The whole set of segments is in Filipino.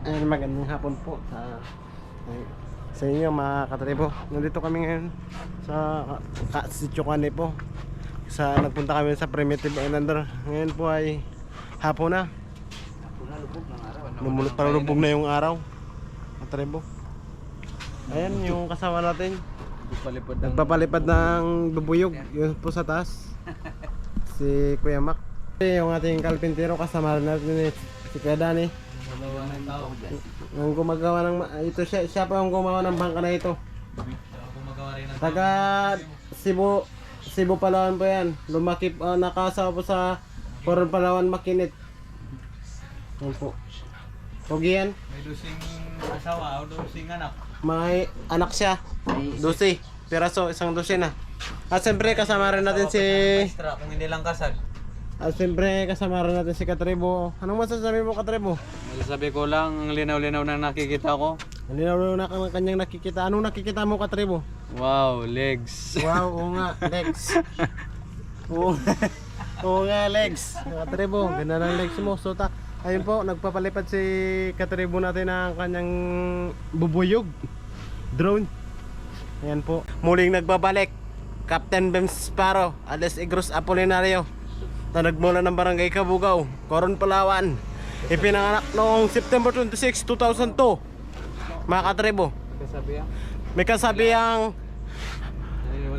Ayan, magandang hapon po sa sa inyo mga katribo. Nandito kami ngayon sa ka, Sitio Kane po. Sa nagpunta kami sa Primitive Islander. Ngayon po ay hapon na. Lumulot para lubog na yung araw. Katribo. Ayan yung kasama natin. Palipad ng Nagpapalipad ng bubuyog. Yun po sa taas. Si Kuya Mac. Yung ating kalpintero kasama natin si Kuya Dani. Dalawa ng tao. Yung gumagawa ng ito siya siya pa yung gumawa ng bangka na ito. Taga Cebu Cebu Palawan po yan. Lumaki uh, nakasawa po sa Coron Palawan Makinit. Yan po. Pogi yan. May dusing asawa o dusing anak. May anak siya. Dosi. Piraso, isang dosi na. At siyempre kasama rin natin si kung hindi lang kasal. At siyempre kasama rin natin si Katribo. Anong masasabi mo Katribo? Masasabi ko lang, ang linaw-linaw na nakikita ko. Nilaro na ka ng kanyang nakikita. Anong nakikita mo Katribo? Wow, legs. Wow, oo nga, legs. oo, oo nga, legs. Katribo, ganda ng legs mo. So, ta, ayun po, nagpapalipad si Katribo natin ng kanyang bubuyog. Drone. Ayan po. Muling nagbabalik. Captain Bem Sparrow, alias Igros Apolinario. Na nagmula ng Barangay Kabugaw, Coron, Palawan. Ipinanganak noong September 26, 2002. Mga katribo, may kasabihang.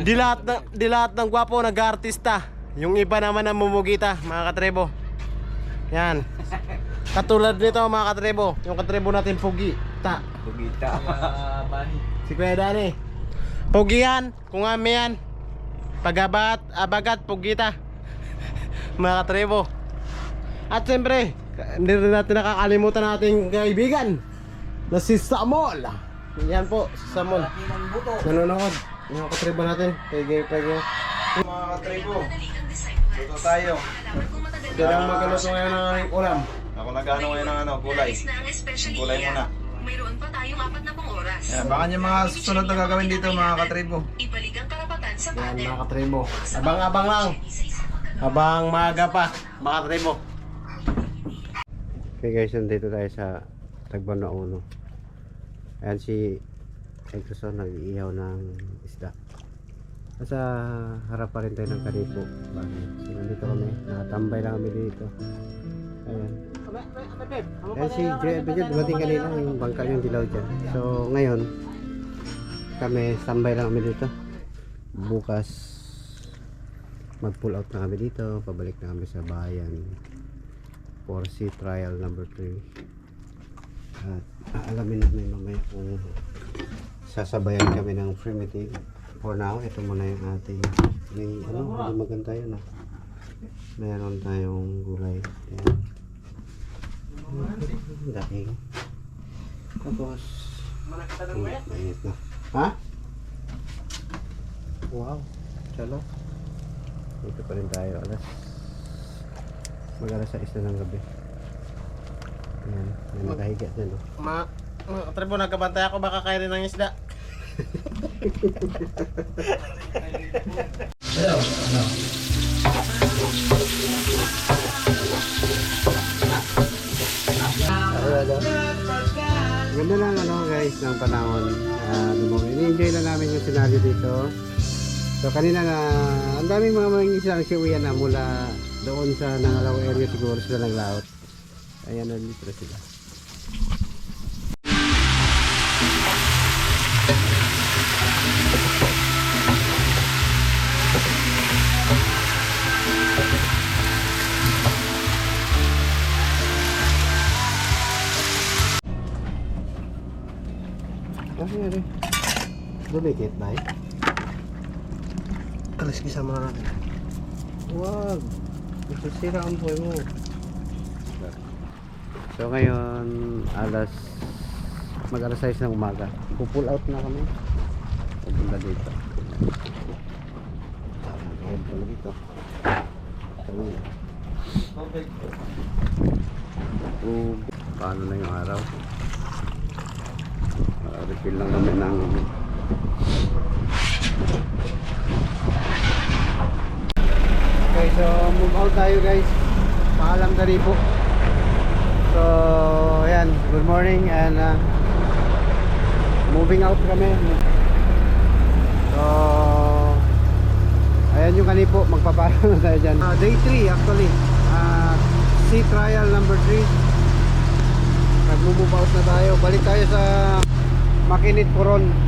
Di lahat, ng, di lahat ng gwapo nag-artista. Yung iba naman ang mumugita, mga katrebo. Yan. Katulad nito mga katrebo. Yung katrebo natin pugi. Ta. Kaya, bani. Si Kuya Dani. Pugi yan. Kung yan. Pagabat, abagat, pugita. Mga katrebo. At siyempre, hindi rin natin nakakalimutan nating kaibigan. Na si Samol. Yan po, si Samol. Nanonood. Yung katribo natin. Kay Gay Pagyo. Mga katribo. Dito tayo. Yan ang magaluto ngayon ng ulam. Ako nagano ngayon ng ano, gulay. Gulay muna. Mayroon pa tayong apat na pang oras. Yan, baka yung mga susunod na gagawin dito mga katribo. Ibalik ang karapatan sa Yan pader. mga katribo. Abang-abang lang. Habang maaga pa. Mga katribo. Okay guys, nandito tayo sa Tagban na Uno. Ayan si Exoson nag-iihaw ng isda. Nasa harap pa rin tayo ng kanipo. Bali. So, nandito kami. Nakatambay lang kami dito. Ayan. Ayan si Abidjo, dumating kanina yung bangka yung dilaw dyan. So ngayon, kami tambay lang kami dito. Bukas, mag-pull out na kami dito. Pabalik na kami sa bayan for sea trial number 3. At aalamin namin mamaya kung sasabayan kami ng primitive. For now, ito muna yung ating may ano, hindi maganda yun ah. Meron tayong gulay. Ayan. Daing. Tapos, mainit na. Ha? Wow. Chalo. Dito pa rin tayo. Alas mag alas 6 na ng gabi. Ayan. May nakahiga dyan. Oh. Ma, ma Trebo, nagkabantay ako baka kainin ng isda. Ganda lang ano guys ng panahon. Uh, ini-enjoy na namin yung senaryo dito. So kanina na ang daming mga mga isang siuyan na mula doon sa Nangalaw area siguro sila naglaot. Ayan na dito sila. Ano yan eh? Dumikit ba? Alas kisa mo na natin. Wag! Masasira ang buhay mo. So ngayon, alas mag alas 6 ng umaga. Pupull out na kami. Pupunta dito. Pala dito. Oh, paano na yung araw? Uh, refill lang kami ng Okay, so move out tayo guys. Paalam na po. So, ayan, good morning and uh, moving out kami. So, ayan yung kanipo, magpapalo na tayo dyan. Ah, day 3 actually. Uh, sea trial number 3. Nag-move out na tayo. Balik tayo sa Makinit Puron.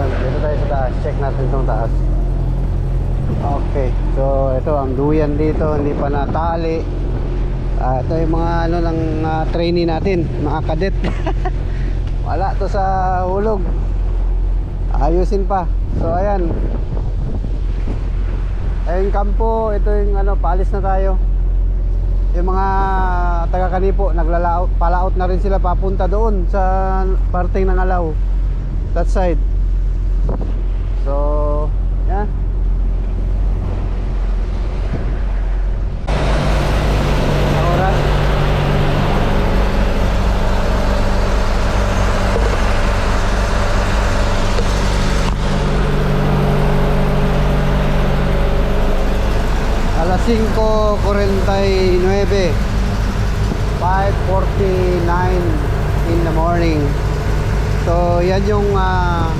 Ayan, dito tayo sa taas. Check natin itong taas. Okay, so ito ang duyan dito, hindi pa natali. Ah, ito yung mga ano ng ah, trainee natin, mga kadet. Wala to sa hulog. Ayusin pa. So ayan. Ayun kampo, ito yung ano, paalis na tayo. Yung mga taga Kanipo, naglalaot, palaot na rin sila papunta doon sa parting ng Alaw. That side. So, yeah. Ang oras? Alas 5.49 5.49 in the morning So yan yung ah,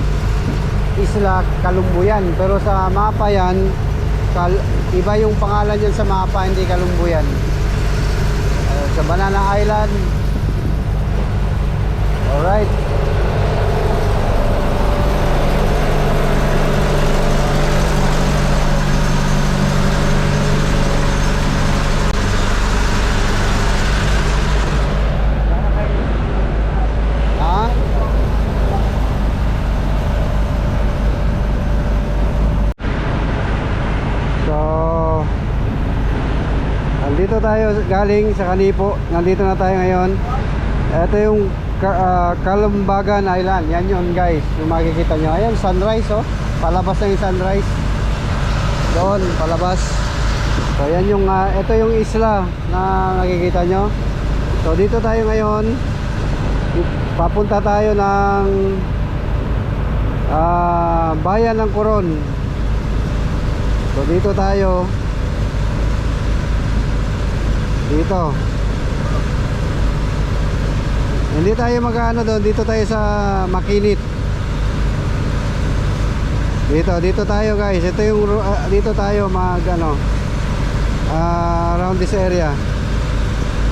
isla Kalumbuyan. Pero sa mapa yan Kal- Iba yung pangalan yan sa mapa Hindi Kalumbuyan. Uh, Sa Banana Island. Alright Ha? So Nandito galing sa Kanipo. Nandito na tayo ngayon. Ito yung ah, Kalumbagan Island. Yan yun guys. Yung makikita nyo. Ayan, sunrise oh. Palabas na yung sunrise. Doon, palabas. So yan yung, ah, ito yung isla na nakikita nyo. So dito tayo ngayon. Papunta tayo ng ah, bayan ng Coron. So dito tayo. Dito. Hindi tayo magano doon, dito tayo sa Makinit. Dito, dito tayo guys. Ito yung ah, dito tayo mag ano ah, around this area.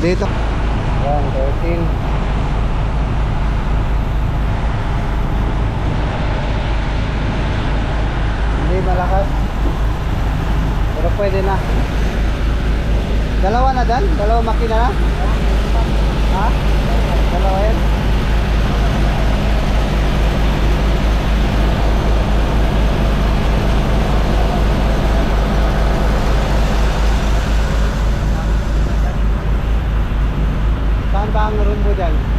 Dito. Yan, 13. Hindi malakas. Pero pwede na. Dalawa na dan? Dalawa makina na? Ha? Dalawa yan? Saan ba ang rumbo dyan?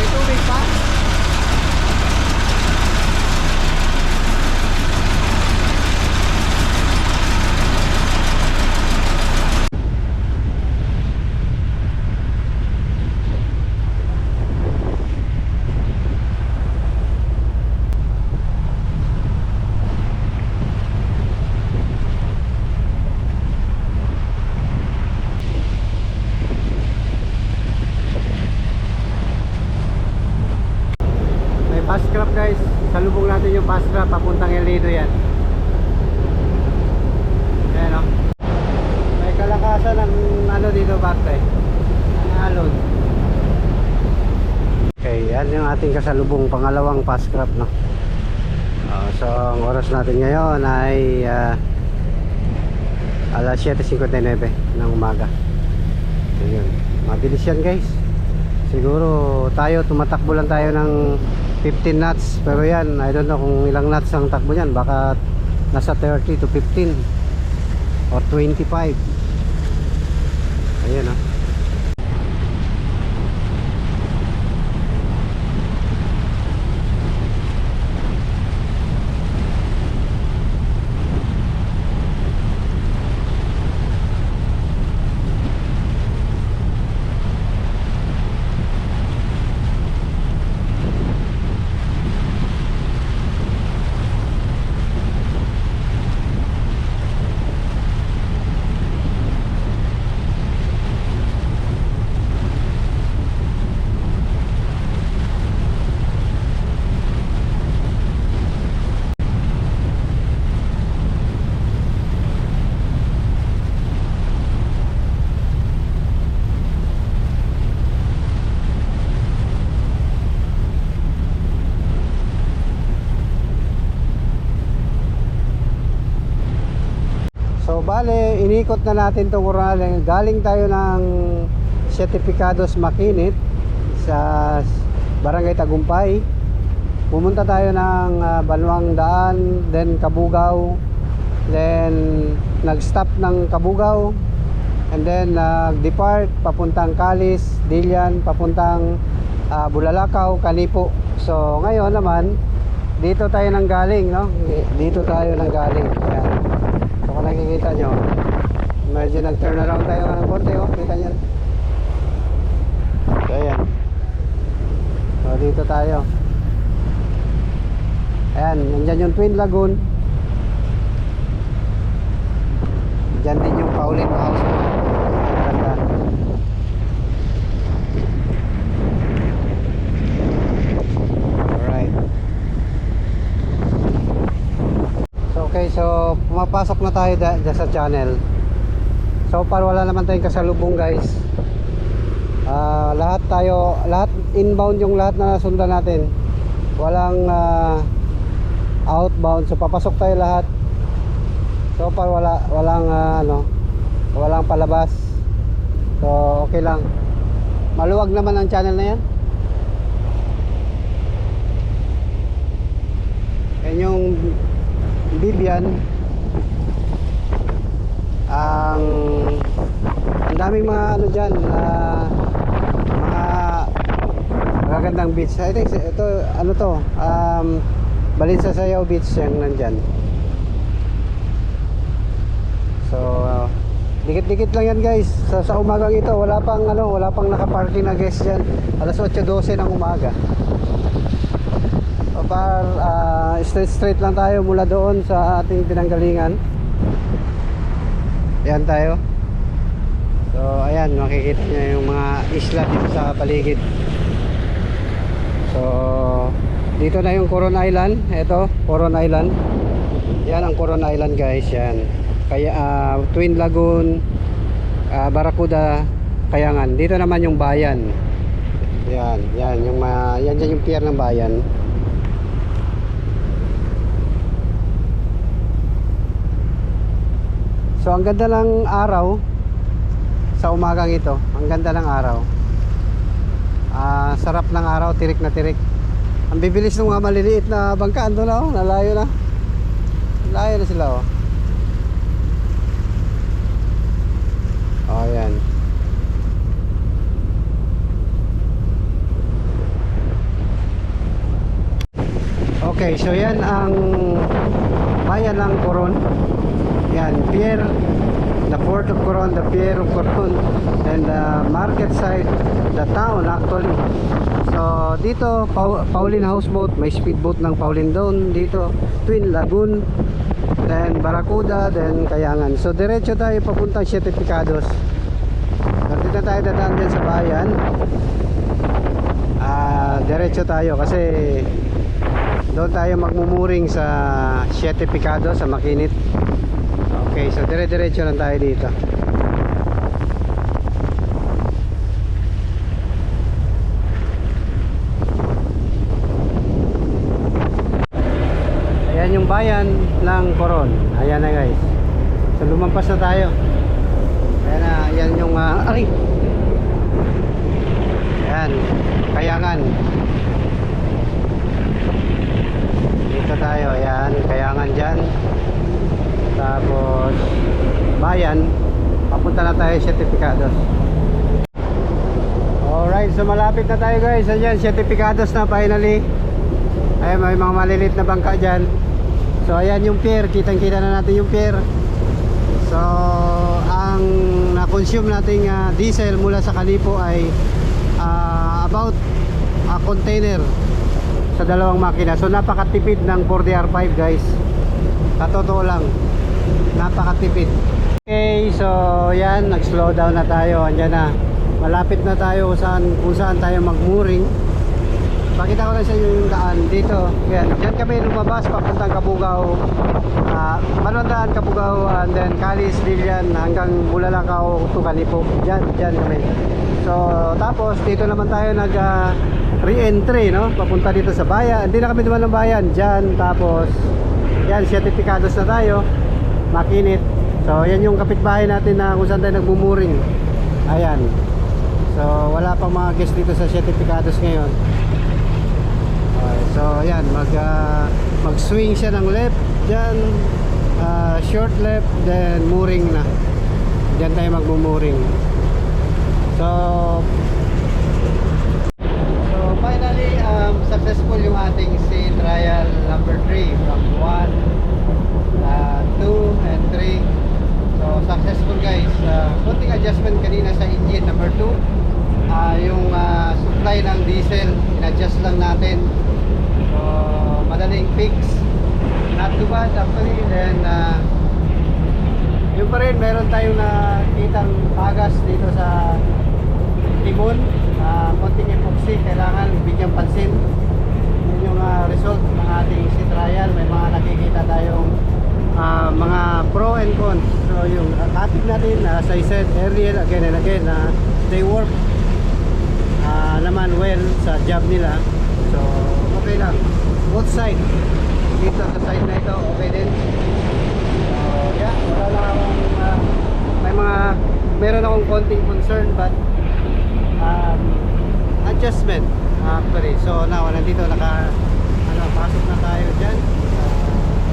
May tubig pa? Crab guys. Salubong natin yung fast crab papuntang El Nido yan. Ayan o. May kalakasan ng ano dito bakte. Ang alon. Okay, yan yung ating kasalubong pangalawang fast crab no. Ah, so ang oras natin ngayon ay ah, Alas 7.59 ng umaga. Ayun. Mabilis yan guys. Siguro tayo, tumatakbo lang tayo ng 15 knots. Pero yan, I don't know kung ilang knots ang takbo niyan. Baka nasa 30 to 15 or 25. Ayun ah. So bale, inikot na natin itong Coronel. Galing tayo ng Certificados Makinit sa Barangay Tagumpay. Pumunta tayo ng ah, Banwang Daan, then Kabugaw, then nag-stop ng Kabugaw, and then nag-depart papuntang Calis, Dilian, papuntang ah, Bulalakaw, Kanipo. So ngayon naman, dito tayo nang galing, no? Dito tayo nang galing. Ayan. Kung nakikita nyo, medyo nag-turn around tayo ng konti, oh. Kita nyo. So ayan. So dito tayo. Ayan, nandyan yung Twin Lagoon. Diyan din yung Pauline House. Ganda. Alright. So okay, so pumapasok na tayo dyan sa channel. So far wala naman tayong kasalubong guys. Ah, lahat tayo, lahat inbound yung lahat na sundan natin. Walang ah, outbound. So papasok tayo lahat. So far wala walang ah, ano, walang palabas. So okay lang. Maluwag naman ang channel na yan. Yan yung Bibian ang daming mga ano diyan mga magagandang beach. I think ito ano to um, Balinsa Sayaw Beach yung nandyan. So uh, dikit-dikit lang yan guys. Sa, sa umagang ito wala pang ano wala pang nakaparking na guest dyan. Alas 8.12 ng umaga. So, par ah, straight straight lang tayo mula doon sa ating pinanggalingan. Ayan tayo. So ayan makikita niyo yung mga isla dito sa paligid. So dito na yung Coron Island. Ito, Coron Island. Yan ang Coron Island guys, yan. Kaya ah, Twin Lagoon, ah, Barracuda, Kayangan. Dito naman yung bayan. Yan, yan yung ma yan dyan yung pier ng bayan. So ang ganda ng araw sa umagang ito. Ang ganda ng araw. Ah, sarap ng araw, tirik na tirik. Ang bibilis ng mga maliliit na bangka ando na oh, nalayo na. Layo na sila oh. Oh, yan. Okay, so yan ang bayan ng Coron. Yan, pier, the port of Coron, the pier of Coron, and the market side, the town actually. So dito, Pau- Pauline Houseboat, may speedboat ng Pauline doon. Dito, Twin Lagoon, then Barracuda, then Kayangan. So diretso tayo papuntang Siete Picados. Dito na tayo dadaan din sa bayan. Ah, diretso tayo kasi doon tayo magmumuring sa Siete Picado sa Makinit. Okay, so dire-diretso lang tayo dito. Ayan yung bayan ng Coron. Ayan na guys. So lum- lumampas na tayo. Ayan na, yan yung ah, aray. Ayan, kayangan. Dito tayo, ayan, kayangan dyan. Tapos, bayan, Tipicados. Alright, so malapit na tayo guys. Ayan, Tipicados na finally. Ayan, may mga malilit na bangka dyan. So, ayan yung pier. Kitang-kita na natin yung pier. So, ang na-consume nating ah, diesel mula sa Kalipo ay ah, about a container sa dalawang makina. So, napakatipid ng 4DR5 guys. Sa totoo lang, napakatipid. Okay, so yan, nag-slow down na tayo. Andiyan na. Malapit na tayo kung saan, kung saan tayo mag-mooring. Pakita ko lang sa inyo yung daan dito. Yan, diyan kami lumabas papuntang Kabugao. Uh, Manondaan, Kabugao, and then Calis, Dilian, hanggang Bulalakaw to Kalipo. Diyan, diyan kami. So, tapos dito naman tayo nag ah, re-entry, no? Papunta dito sa bayan. Hindi na kami dumaan ng bayan. Diyan, tapos yan, certificados na tayo. Makinit. So, yan yung kapitbahay natin na kung saan tayo nagmumuring. Ayan. So, wala pang mga guest dito sa certificados ngayon. Okay, so ayan, mag ah, mag-swing siya ng left diyan, ah, short left then mooring na. Diyan tayo magmo-mooring. So So finally um, successful yung ating sea trial number 3 from 1 uh, 2 and 3 So successful guys. Uh, Konting adjustment kanina sa engine number 2 uh, Yung uh, supply ng diesel In-adjust lang natin. So madaling fix. Not too bad actually. Then uh, yung pa rin meron tayong nakitang pagas dito sa timon uh, konting epoxy kailangan bigyan pansin. Yun yung ah, result ng ating sea trial. May mga nakikita tayong ah, mga pro and cons. So yung uh, topic natin as I said earlier again and again na they work ah, naman well sa job nila. So okay lang. Both side dito sa side na ito okay din. So yeah wala lang akong ah, may mga meron akong konting concern but adjustment actually so now nandito naka ano pasok na tayo dyan sa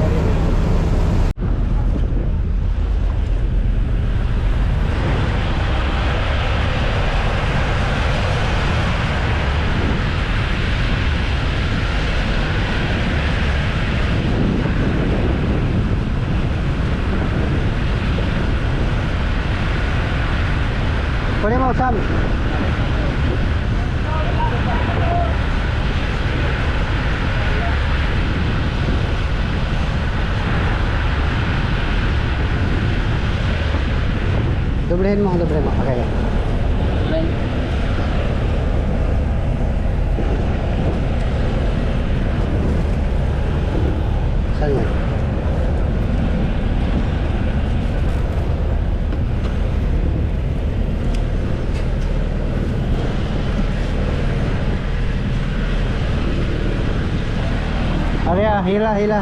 area yun. Kunin mo Sam Doblehin mo, doblehin mo. Okay. Saan yan? Ariya, hila, hila.